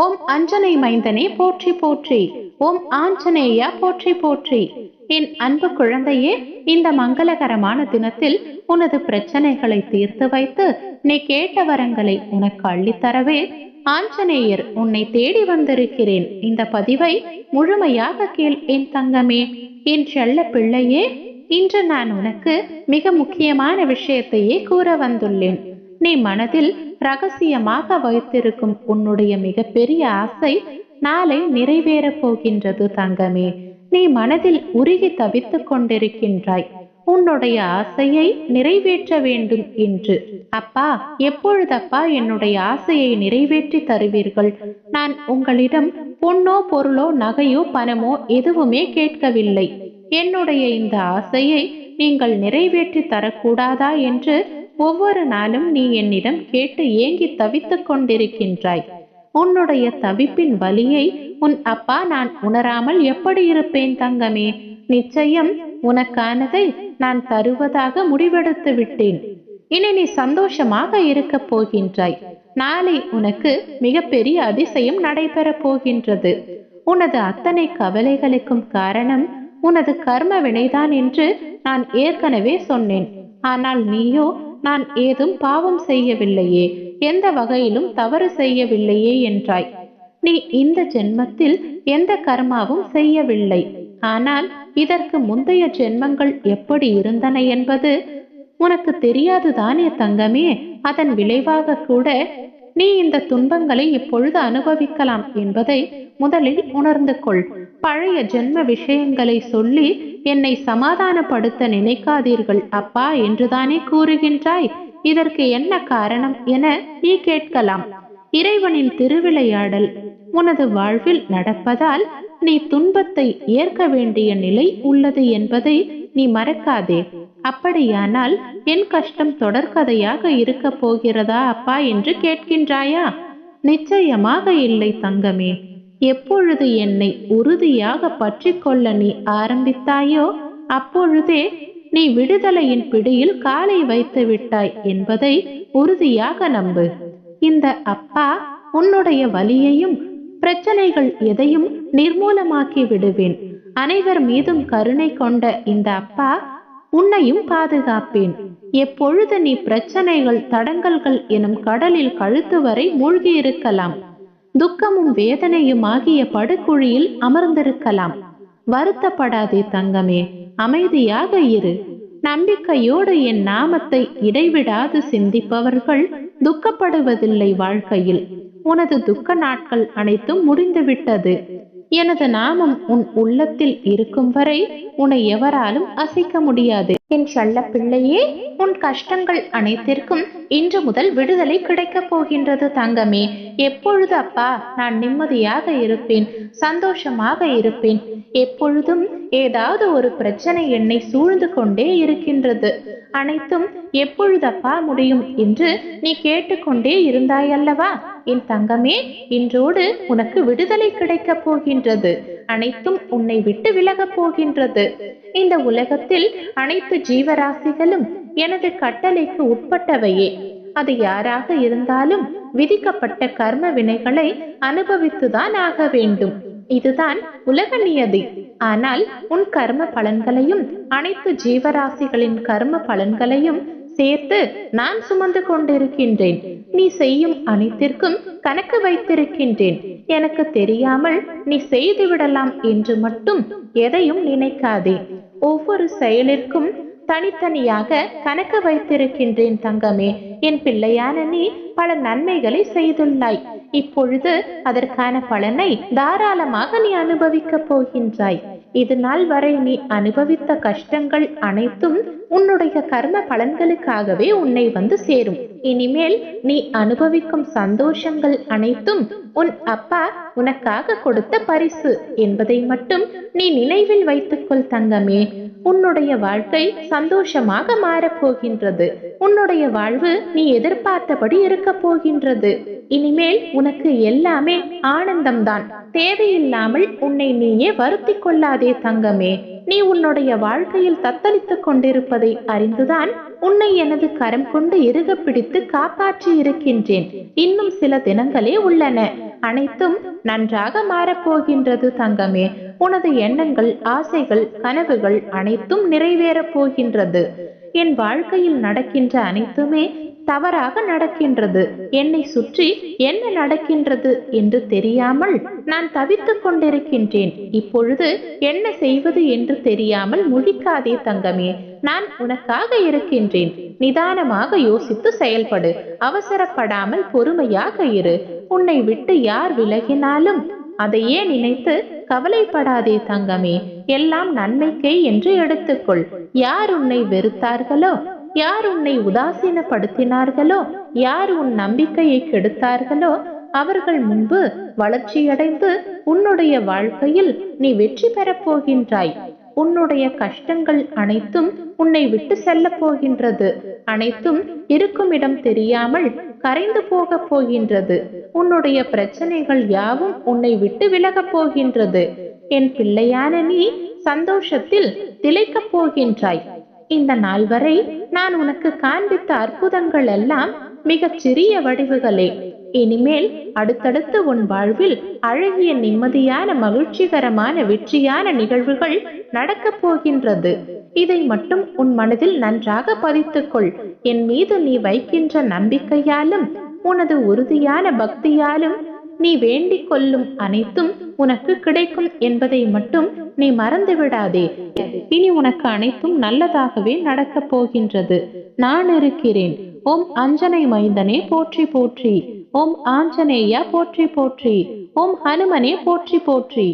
ஓம் அஞ்சனை மைந்தனே போற்றி போற்றி. ஓம் ஆஞ்சநேயா போற்றி போற்றி. என் அன்பு குழந்தையே இந்த மங்களகரமான தினத்தில் உனது பிரச்சனைகளை தீர்த்து வைத்து நீ கேட்ட வரங்களை உனக்கு அள்ளித்தரவே ஆஞ்சநேயர் உன்னை தேடி வந்திருக்கிறேன். இந்த பதிவை முழுமையாக கேள் என் தங்கமே. என் செல்ல பிள்ளையே இன்று நான் உனக்கு மிக முக்கியமான விஷயத்தையே கூற வந்துள்ளேன். நீ மனதில் ரகசியமாக வைத்திருக்கும் உன்னுடைய மிகப்பெரிய ஆசை நாளை நிறைவேறப் போகின்றது தங்கமே. நீ மனதில் உருகி தவித்துக் கொண்டிருக்கின்றாய். உன்னுடைய ஆசையை நிறைவேற்ற வேண்டும் என்று அப்பா எப்பொழுதப்பா என்னுடைய ஆசையை நிறைவேற்றி தருவீர்கள்? நான் உங்களிடம் பொன்னோ பொருளோ நகையோ பணமோ எதுவுமே கேட்கவில்லை. என்னுடைய இந்த ஆசையை நீங்கள் நிறைவேற்றி தரக்கூடாதா என்று ஒவ்வொரு நாளும் நீ என்னிடம் கேட்டு ஏங்கி தவித்துக் கொண்டிருக்கின்றாய். உன்னுடைய தவிப்பின் வலியை உன் அப்பா நான் உணராமல் எப்படி இருப்பேன் தங்கமே? நிச்சயம் உனக்கானதை நான் தருவதாக முடிவெடுத்து விட்டேன். இனி நீ சந்தோஷமாக இருக்கப் போகின்றாய். நாளை உனக்கு மிகப்பெரிய அதிசயம் நடைபெறப் போகின்றது. உனது அத்தனை கவலைகளுக்கும் காரணம் உனது கர்ம வினைதான் என்று நான் ஏற்கனவே சொன்னேன். ஆனால் நீயோ நான் ஏதும் பாவம் செய்யவில்லையே. எந்த வகையிலும் தவறு செய்யவில்லையே என்றாய். நீ இந்த ஜென்மத்தில் எந்த கர்மாவும் செய்யவில்லை. ஆனால் இதற்கு முந்தைய ஜென்மங்கள் எப்படி இருந்தன என்பது உனக்கு தெரியாது தானே தங்கமே. அதன் விளைவாக கூட நீ இந்த துன்பங்களை இப்பொழுது அனுபவிக்கலாம் என்பதை முதலில் உணர்ந்து கொள். பழைய ஜென்ம விஷயங்களை சொல்லி என்னை சமாதானப்படுத்த நினைக்காதீர்கள். அப்பா என்றுதானே கூறுகின்றாய்? இதற்கு என்ன காரணம் என நீ கேட்கலாம். இறைவனின் திருவிளையாடல் உனது வாழ்வில் நடப்பதால் நீ துன்பத்தை ஏற்க வேண்டிய நிலை உள்ளது என்பதை நீ மறக்காதே. அப்படியானால் என் கஷ்டம் தொடர்கதையாக இருக்க போகிறதா அப்பா என்று கேட்கின்றாயா? நிச்சயமாக இல்லை தங்கமே. எப்பொழுது என்னை உறுதியாக பற்றி கொள்ள நீ ஆரம்பித்தாயோ அப்பொழுதே நீ விடுதலையின் பிடியில் காலை வைத்து விட்டாய் என்பதை உறுதியாக நம்பு. இந்த அப்பா உன்னுடைய வலியையும் பிரச்சனைகள் எதையும் நிர்மூலமாக்கி விடுவேன். அனைவர் மீதும் கருணை கொண்ட இந்த அப்பா உன்னையும் பாதுகாப்பேன். எப்பொழுது நீ பிரச்சனைகள் தடங்கல்கள் எனும் கடலில் கழுத்து வரை மூழ்கி இருக்கலாம் துக்கமும் வேதனையும் ஆகிய படுகுழியில் அமர்ந்திருக்கலாம். வருத்தப்படாதே தங்கமே அமைதியாக இரு. நம்பிக்கையோடு என் நாமத்தை இடைவிடாது சிந்திப்பவர்கள் துக்கப்படுவதில்லை வாழ்க்கையில். உனது துக்க நாட்கள் அனைத்தும் முடிந்துவிட்டது. எனது நாமம் உன் உள்ளத்தில் இருக்கும் வரை உன்னை எவராலும் அசைக்க முடியாது. என் செல்ல பிள்ளையே உன் கஷ்டங்கள் அனைத்திற்கும் இன்று முதல் விடுதலை கிடைக்கப் போகின்றது தங்கமே. எப்பொழுது அப்பா நான் நிம்மதியாக இருப்பேன் சந்தோஷமாக இருப்பேன். எப்பொழுதும் ஏதாவது ஒரு பிரச்சனை என்னை சூழ்ந்து கொண்டே இருக்கின்றது. அனைத்தும் எப்பொழுதப்பா முடியும் என்று நீ கேட்டுக்கொண்டே இருந்தாயல்லவா? என் தங்கமே இன்றோடு உனக்கு விடுதலை கிடைக்கப் போகின்றது. அனைத்தும் உன்னை விட்டு விலகப் போகின்றது. இந்த உலகத்தில் அனைத்து ஜீவராசிகளும் எனது கட்டளைக்கு உட்பட்டவையே. அது யாராக இருந்தாலும் விதிக்கப்பட்ட கர்ம வினைகளை அனுபவித்துதான் ஆக வேண்டும். இதுதான் உலக நியதி. ஆனால் உன் கர்ம பலன்களையும் அனைத்து ஜீவராசிகளின் கர்ம பலன்களையும் சேர்த்து நான் சுமந்து கொண்டிருக்கின்றேன். நீ செய்யும் அனைத்திற்கும் கணக்கு வைத்திருக்கின்றேன். எனக்கு தெரியாமல் நீ செய்து விடலாம் என்று மட்டும் எதையும் நினைக்காதே. ஒவ்வொரு செயலிற்கும் தனித்தனியாக கணக்கு வைத்திருக்கின்றேன் தங்கமே. என் பிள்ளையான நீ பல நன்மைகளை செய்துள்ளாய். இப்பொழுது அதற்கான பலனை தாராளமாக நீ அனுபவிக்கப் போகின்றாய். இது நாள் வரை நீ அனுபவித்த கஷ்டங்கள் அனைத்தும் உன்னுடைய கர்ம பலன்களுக்காகவே உன்னை வந்து சேரும். இனிமேல் நீ அனுபவிக்கும் சந்தோஷங்கள் அனைத்தும் உன் அப்பா உனக்காக கொடுத்த பரிசு என்பதை மட்டும் நீ நினைவில் வைத்துக்கொள் தங்கமே. உன்னுடைய வாழ்க்கை சந்தோஷமாக மாறப்போகின்றது. உன்னுடைய வாழ்வு நீ எதிர்பார்த்தபடி இருக்க போகின்றது. இனிமேல் உனக்கு எல்லாமே ஆனந்தம்தான். தேவையில்லாமல் உன்னை நீயே வருத்தி கொள்ளாதே தங்கமே. நீ உன்னுடைய வாழ்க்கையில் தத்தளித்துக் கொண்டிருப்பதை அறிந்துதான் உன்னை எனது கரம் கொண்டு இறுக பிடித்து காப்பாற்றி இருக்கின்றேன். இன்னும் சில தினங்களே உள்ளன. அனைத்தும் நன்றாக மாறப்போகின்றது தங்கமே. உனது எண்ணங்கள் ஆசைகள் கனவுகள் அனைத்தும் நிறைவேறப் போகின்றது. என் வாழ்க்கையில் நடக்கின்ற அனைத்துமே தவறாக நடக்கின்றது. என்னை சுற்றி என்ன நடக்கின்றது என்று தெரியாமல் நான் தவித்துக் கொண்டிருக்கின்றேன். இப்பொழுது என்ன செய்வது என்று தெரியாமல் முழிக்காதே தங்கமே நான் உனக்காக இருக்கின்றேன். நிதானமாக யோசித்து செயல்படு. அவசரப்படாமல் பொறுமையாக இரு. உன்னை விட்டு யார் விலகினாலும் அதையே நினைத்து கவலைப்படாதே தங்கமே எல்லாம் நன்மைக்கே என்று எடுத்துக்கொள். யார் உன்னை வெறுத்தார்களோ யார் உன்னை உதாசீனப்படுத்தினார்களோ யார் உன் நம்பிக்கையை கெடுத்தார்களோ அவர்கள் முன்பு வளர்ச்சியடைந்து உன்னுடைய வாழ்க்கையில் நீ வெற்றி பெறப் போகின்றாய். உன்னுடைய கஷ்டங்கள் அனைத்தும் உன்னை விட்டு செல்ல போகின்றது. அனைத்தும் இருக்கும் இடம் தெரியாமல் கரைந்து போகப் போகின்றது. உன்னுடைய பிரச்சனைகள் யாவும் உன்னை விட்டு விலகப் போகின்றது. என் பிள்ளையான நீ சந்தோஷத்தில் திளைக்கப் போகின்றாய். இந்த நாள் வரை நான் உனக்கு காண்பித்த அற்புதங்கள் எல்லாம் மிகச் சிறிய வடிவுகளே. இனிமேல் அடுத்தடுத்து உன் வாழ்வில் அழகிய நிம்மதியான மகிழ்ச்சிகரமான வெற்றியான நிகழ்வுகள் நடக்கப் போகின்றது. இதை மட்டும் உன் மனதில் நன்றாக பதித்துக்கொள். என் மீது நீ வைக்கின்ற நம்பிக்கையாலும் உனது உறுதியான பக்தியாலும் நீ வேண்டிக் கொள்ளும் அனைத்தும் உனக்கு கிடைக்கும் என்பதை மட்டும் நீ மறந்து விடாதே இனி உனக்கு அனைத்தும் நல்லதாகவே நடக்கப் போகின்றது. நான் இருக்கிறேன். ஓம் அஞ்சனை மைந்தனே போற்றி போற்றி. ஓம் ஆஞ்சநேயா போற்றி போற்றி. ஓம் ஹனுமனே போற்றி போற்றி.